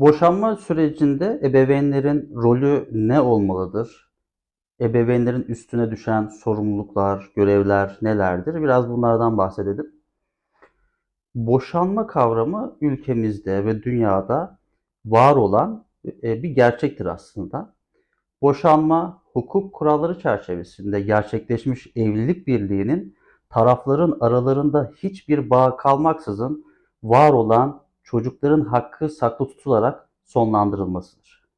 Boşanma sürecinde ebeveynlerin rolü ne olmalıdır? Ebeveynlerin üstüne düşen sorumluluklar, görevler nelerdir? Biraz bunlardan bahsedelim. Boşanma kavramı ülkemizde ve dünyada var olan e, bir gerçektir aslında. Boşanma hukuk kuralları çerçevesinde gerçekleşmiş evlilik birliğinin tarafların aralarında hiçbir bağ kalmaksızın var olan çocukların hakkı saklı tutularak sonlandırılmasıdır.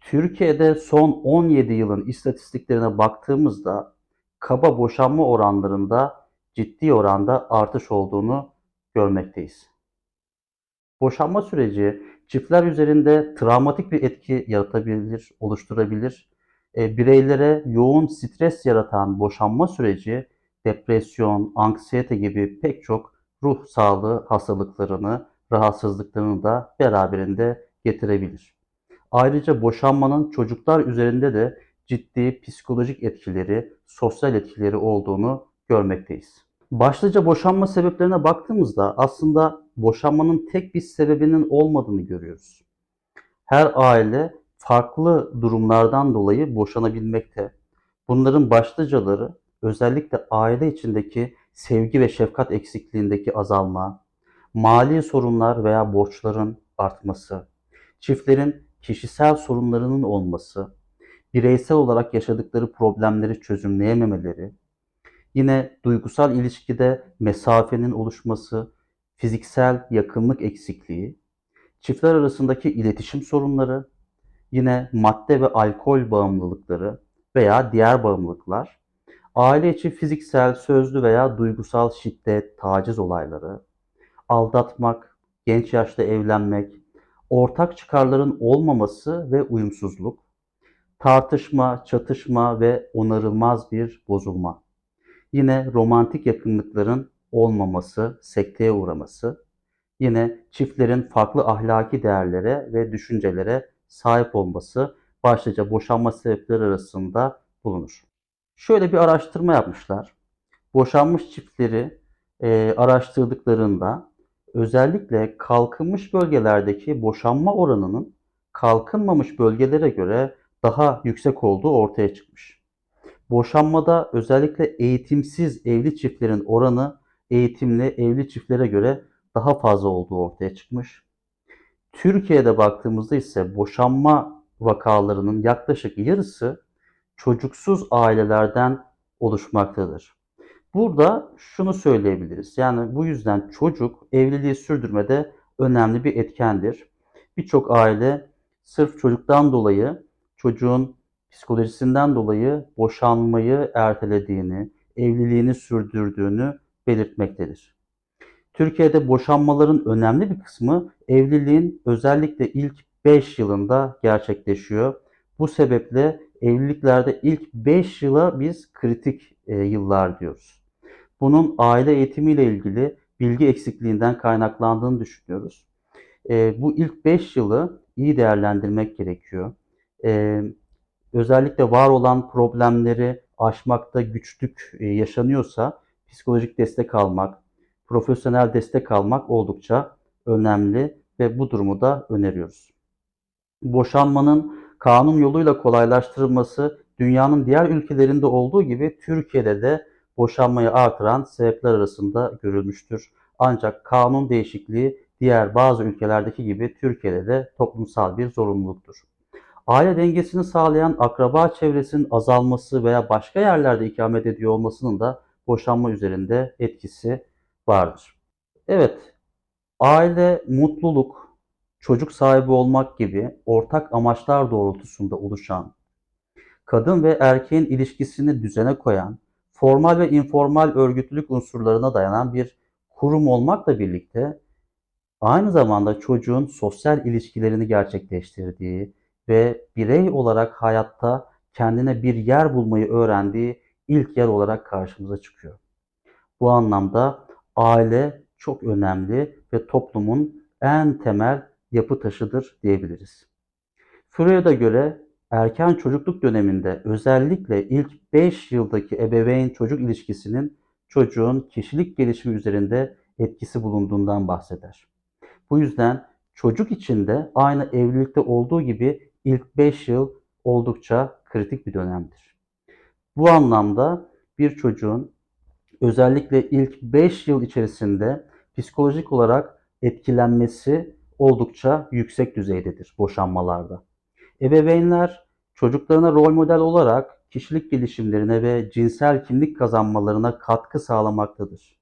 Türkiye'de son 17 yılın istatistiklerine baktığımızda kaba boşanma oranlarında ciddi oranda artış olduğunu görmekteyiz. Boşanma süreci çiftler üzerinde travmatik bir etki yaratabilir, oluşturabilir. E, bireylere yoğun stres yaratan boşanma süreci depresyon, anksiyete gibi pek çok ruh sağlığı hastalıklarını, rahatsızlıklarını da beraberinde getirebilir. Ayrıca boşanmanın çocuklar üzerinde de ciddi psikolojik etkileri, sosyal etkileri olduğunu görmekteyiz. Başlıca boşanma sebeplerine baktığımızda aslında boşanmanın tek bir sebebinin olmadığını görüyoruz. Her aile farklı durumlardan dolayı boşanabilmekte. Bunların başlıcaları özellikle aile içindeki sevgi ve şefkat eksikliğindeki azalma, mali sorunlar veya borçların artması, çiftlerin kişisel sorunlarının olması, bireysel olarak yaşadıkları problemleri çözümleyememeleri, yine duygusal ilişkide mesafenin oluşması, fiziksel yakınlık eksikliği, çiftler arasındaki iletişim sorunları, yine madde ve alkol bağımlılıkları veya diğer bağımlılıklar, aile içi fiziksel, sözlü veya duygusal şiddet, taciz olayları, aldatmak, genç yaşta evlenmek, ortak çıkarların olmaması ve uyumsuzluk, tartışma, çatışma ve onarılmaz bir bozulma. Yine romantik yakınlıkların olmaması, sekteye uğraması, yine çiftlerin farklı ahlaki değerlere ve düşüncelere sahip olması başlıca boşanma sebepleri arasında bulunur. Şöyle bir araştırma yapmışlar. Boşanmış çiftleri e, araştırdıklarında özellikle kalkınmış bölgelerdeki boşanma oranının kalkınmamış bölgelere göre daha yüksek olduğu ortaya çıkmış. Boşanmada özellikle eğitimsiz evli çiftlerin oranı eğitimli evli çiftlere göre daha fazla olduğu ortaya çıkmış. Türkiye'de baktığımızda ise boşanma vakalarının yaklaşık yarısı çocuksuz ailelerden oluşmaktadır. Burada şunu söyleyebiliriz. Yani bu yüzden çocuk evliliği sürdürmede önemli bir etkendir. Birçok aile sırf çocuktan dolayı çocuğun psikolojisinden dolayı boşanmayı ertelediğini, evliliğini sürdürdüğünü belirtmektedir. Türkiye'de boşanmaların önemli bir kısmı evliliğin özellikle ilk 5 yılında gerçekleşiyor. Bu sebeple evliliklerde ilk 5 yıla biz kritik e, yıllar diyoruz. Bunun aile eğitimiyle ilgili bilgi eksikliğinden kaynaklandığını düşünüyoruz. E, bu ilk 5 yılı iyi değerlendirmek gerekiyor. E, özellikle var olan problemleri aşmakta güçlük e, yaşanıyorsa psikolojik destek almak, profesyonel destek almak oldukça önemli ve bu durumu da öneriyoruz. Boşanmanın kanun yoluyla kolaylaştırılması dünyanın diğer ülkelerinde olduğu gibi Türkiye'de de boşanmayı artıran sebepler arasında görülmüştür. Ancak kanun değişikliği diğer bazı ülkelerdeki gibi Türkiye'de de toplumsal bir zorunluluktur. Aile dengesini sağlayan akraba çevresinin azalması veya başka yerlerde ikamet ediyor olmasının da boşanma üzerinde etkisi vardır. Evet, aile mutluluk, çocuk sahibi olmak gibi ortak amaçlar doğrultusunda oluşan, kadın ve erkeğin ilişkisini düzene koyan, formal ve informal örgütlülük unsurlarına dayanan bir kurum olmakla birlikte aynı zamanda çocuğun sosyal ilişkilerini gerçekleştirdiği ve birey olarak hayatta kendine bir yer bulmayı öğrendiği ilk yer olarak karşımıza çıkıyor. Bu anlamda aile çok önemli ve toplumun en temel yapı taşıdır diyebiliriz. Freud'a göre erken çocukluk döneminde özellikle ilk 5 yıldaki ebeveyn çocuk ilişkisinin çocuğun kişilik gelişimi üzerinde etkisi bulunduğundan bahseder. Bu yüzden çocuk için de aynı evlilikte olduğu gibi ilk 5 yıl oldukça kritik bir dönemdir. Bu anlamda bir çocuğun özellikle ilk 5 yıl içerisinde psikolojik olarak etkilenmesi oldukça yüksek düzeydedir boşanmalarda. Ebeveynler çocuklarına rol model olarak kişilik gelişimlerine ve cinsel kimlik kazanmalarına katkı sağlamaktadır.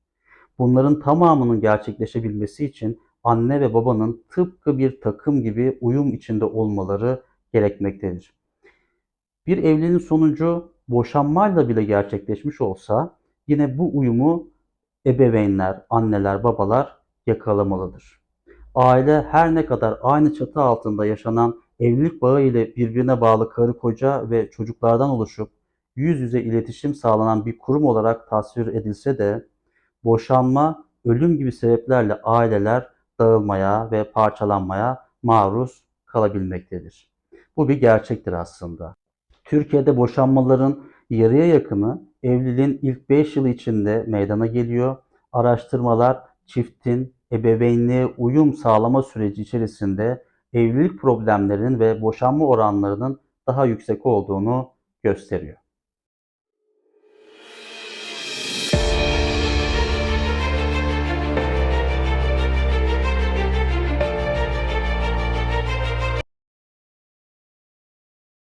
Bunların tamamının gerçekleşebilmesi için anne ve babanın tıpkı bir takım gibi uyum içinde olmaları gerekmektedir. Bir evliliğin sonucu boşanmayla bile gerçekleşmiş olsa yine bu uyumu ebeveynler, anneler, babalar yakalamalıdır. Aile her ne kadar aynı çatı altında yaşanan evlilik bağı ile birbirine bağlı karı koca ve çocuklardan oluşup yüz yüze iletişim sağlanan bir kurum olarak tasvir edilse de boşanma, ölüm gibi sebeplerle aileler dağılmaya ve parçalanmaya maruz kalabilmektedir. Bu bir gerçektir aslında. Türkiye'de boşanmaların yarıya yakını evliliğin ilk 5 yılı içinde meydana geliyor. Araştırmalar çiftin ebeveynliğe uyum sağlama süreci içerisinde evlilik problemlerinin ve boşanma oranlarının daha yüksek olduğunu gösteriyor.